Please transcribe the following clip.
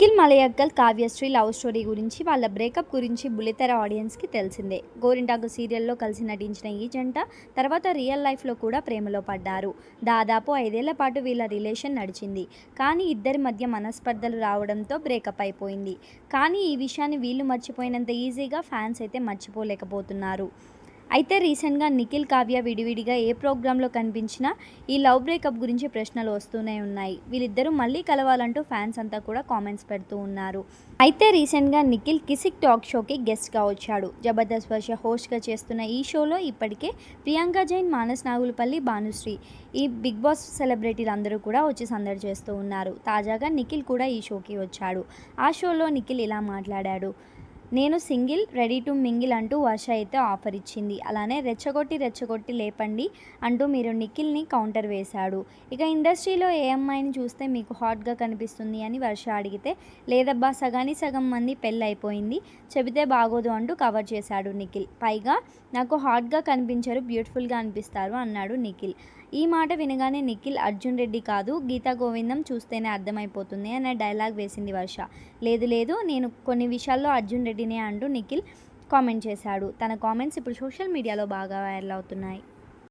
Nikhil Malayakkal Kavyasri love story గురించి వాళ్ళ breakup గురించి బుల్లితెర ఆడియన్స్కి తెలిసిందే. గోరింటాకు సీరియల్లో కలిసి నటించిన ఈ జంట తర్వాత రియల్ లైఫ్లో కూడా ప్రేమలో పడ్డారు. దాదాపు ఐదేళ్ళ పాటు వీళ్ళ రిలేషన్ నడిచింది. కానీ ఇద్దరి మధ్య మనస్పర్ధలు రావడంతో బ్రేకప్ అయిపోయింది. కానీ ఈ విషయాన్ని వీళ్ళు మర్చిపోయినంత ఈజీగా ఫ్యాన్స్ అయితే మర్చిపోలేకపోతున్నారు. అయితే రీసెంట్గా నిఖిల్ కావ్య విడివిడిగా ఏ ప్రోగ్రాంలో కనిపించినా ఈ లవ్ బ్రేకప్ గురించి ప్రశ్నలు వస్తూనే ఉన్నాయి. వీళ్ళిద్దరూ మళ్ళీ కలవాలంటూ ఫ్యాన్స్ అంతా కూడా కామెంట్స్ పెడుతూ ఉన్నారు. అయితే రీసెంట్గా నిఖిల్ కిసిక్ టాక్ షోకి గెస్ట్గా వచ్చాడు. జబర్దస్త్ వర్ష హోస్ట్గా చేస్తున్న ఈ షోలో ఇప్పటికే ప్రియాంక జైన్ మానస్ నాగులపల్లి భానుశ్రీ ఈ బిగ్ బాస్ సెలబ్రిటీలు అందరూ కూడా వచ్చి సందడి చేస్తూ ఉన్నారు. తాజాగా నిఖిల్ కూడా ఈ షోకి వచ్చాడు. ఆ షోలో నిఖిల్ ఇలా మాట్లాడాడు? నేను సింగిల్ రెడీ టు మింగిల్ అంటూ వర్ష అయితే ఆఫర్ ఇచ్చింది. అలానే రెచ్చగొట్టి రెచ్చగొట్టి లేపండి అంటూ మీరు నిఖిల్ని కౌంటర్ వేశాడు. ఇక ఇండస్ట్రీలో ఏ అమ్మాయిని చూస్తే మీకు హాట్గా కనిపిస్తుంది అని వర్ష అడిగితే లేదబ్బా సగాని సగం మంది పెళ్ళి అయిపోయింది చెబితే బాగోదు అంటూ కవర్ చేశాడు నిఖిల్. పైగా నాకు హాట్గా కనిపించరు బ్యూటిఫుల్గా అనిపిస్తారు అన్నాడు నిఖిల్. ఈ మాట వినగానే నిఖిల్ అర్జున్ రెడ్డి కాదు గీతా గోవిందం చూస్తేనే అర్థమైపోతుంది అనే డైలాగ్ వేసింది వర్ష. లేదు లేదు నేను కొన్ని విషయాల్లో అర్జున్ రెడ్డినే అంటూ నిఖిల్ కామెంట్ చేశాడు. తన కామెంట్స్ ఇప్పుడు సోషల్ మీడియాలో బాగా వైరల్ అవుతున్నాయి.